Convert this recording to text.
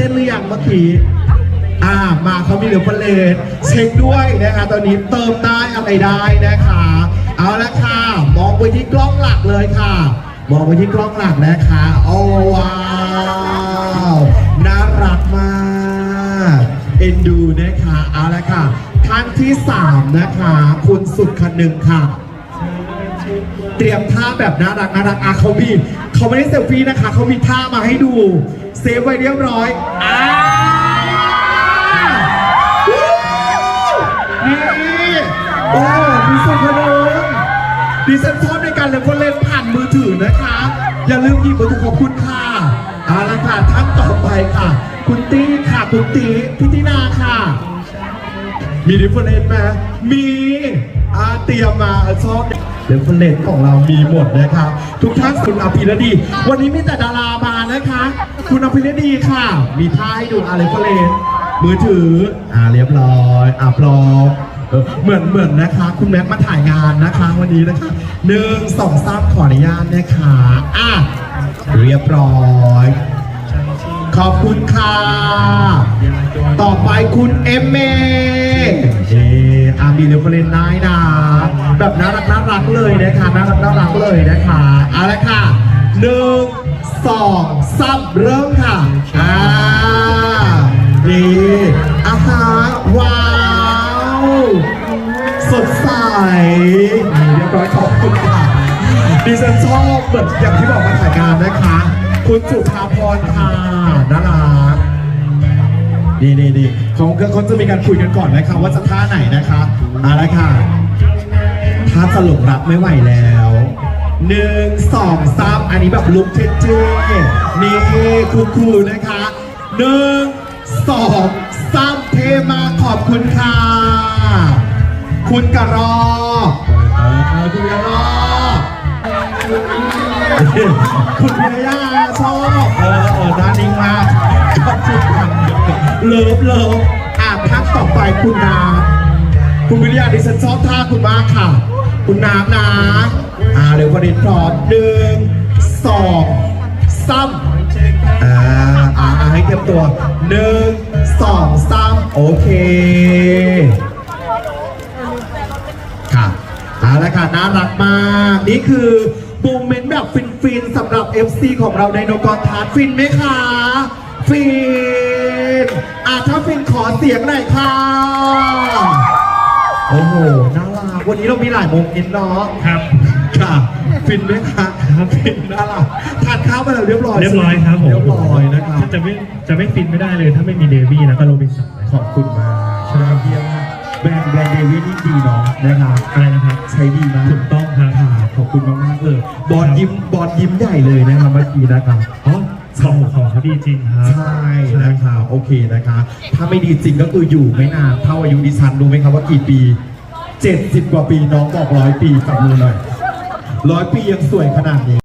ต้นหรือยังเมื่อกี้อ่ามาเขามีเหลือเฟลนเช็คด้วยนะคะตอนนี้เติมได้อะไรได้นะคะ เอาละค่ะ มองไปที่กล้องหลักเลยค่ะ มองไปที่กล้องหลักนะคะโอ้ว้าวน่ารักมากเอ็นดูนะคะเอาละค่ะท่านที่3นะคะ คุณสุดคันหนึ่งค่ะ เตรียมท่าแบบน่ารักน่ารักอะเขามีเขาไม่ได้เซลฟี่นะคะเขามีท่ามาให้ดู เซฟไว้เรียบร้อยอ่าวู้นี่โอ้มีสุดขนมดิฉันชอบในการเล่นคนเล่นผ่านมือถือนะคะ อย่าลืมหยิบวัตถุขอบคุณค่ะเอาละค่ะท่านต่อไปค่ะ คุณตี้ค่ะคุณตีพิธินาค่ะ มีดิฟเฟอเรนซ์ไหมมี อาเตรียมมาชอบดิฟเฟอเรนของเรามีหมดนะครับทุกท่านคุณอภิรดี วันนี้มีแต่ดารามานะคะ คุณอภิรดีค่ะ มีท่าให้ดูอะไรเฟเรนมือถืออ่าเรียบร้อยอ่าพร้อมเหมือนเหมือนนะคะ คุณแม็กมาถ่ายงานนะคะ วันนี้นะคะหนึ่งสองสามขออนุญาตนะคะอะเรียบร้อยขอบคุณค่ะ ต่อไปคุณเอมเม อามีเรฟเฟรนได้นะแบบน่ารักน่ารักเลยนะคะน่ารักน่ารักเลยนะคะเอาละค่ะหนึ่งสองสามเริ่มค่ะอ่านี่อาหารว้าว สดใสเรียบร้อยขอบคุณค่ะดิฉันชอบเหมือนอย่างที่บอกมาถ่ายงานนะคะ คุณสุภาพรค่ะน่ารัก นี่นี่นี่เขาเขาจะมีการคุยกันก่อนนะคะว่าจะท่าไหนนะคะเอาละค่ะท่าสลงรับไม่ไหวแล้วหนึ่งสองสามอันนี้แบบลุกเท่ๆนี่คูลๆนะคะหนึ่งสองสามเทมาขอบคุณค่ะ คุณกระรอคุณกระรอคุณพิรยาชอบเออด้านนี้มา เลิฟเลิฟอะทักต่อไปคุณนา คุณวิริยาดิฉันชอบท่าคุณมากค่ะ คุณน้ำนะอ่าเดี๋ยวประเด็นพร้อมหนึ่งสองสามอ่าอ่าอ่าให้เตรียมตัวหนึ่งสองสามโอเคค่ะเอาละค่ะน่ารักมาก นี่คือโมเมนต์แบบฟิ นๆสำหรับ FC ของเราในโนกรทาร์ฟินไหมคะ ฟินอะถ้าฟินขอเสียงหน่อยค่ะ โอ้โห น่ารัก วันนี้เรามีหลายโมเมนต์เนาะ ครับ ค่ะ ฟินไหมคะฟินน่ารักทานข้าวไปแล้วเรียบร้อยเรียบร้อยครับผมเรียบร้อยนะครับ จะไม่จะไม่ฟินไม่ได้เลยถ้าไม่มีเดวี่แล้วก็โรบินสันนะขอบคุณมากใช่ไหมเยี่ยมมากแบรนด์แบรนด์เดวิดนี่ดีเนาะนะครับอะไรนะครับ ใช้ดีมากถูกต้องครับ ค่ะขอบคุณมากๆเลยบอลยิ้มบอลยิ้มใหญ่เลยนะครับเมื่อกี้นะครับอ๋อของของเขาดีจริงครับใช่นะครับโอเคนะคะ ถ้าไม่ดีจริงก็คืออยู่ไม่นานเท่าอายุดิฉันรู้ไหมครับว่ากี่ปี 70 กว่าปีน้องบอกร้อยปีกับมือหน่อยร้อยปียังสวยขนาดนี้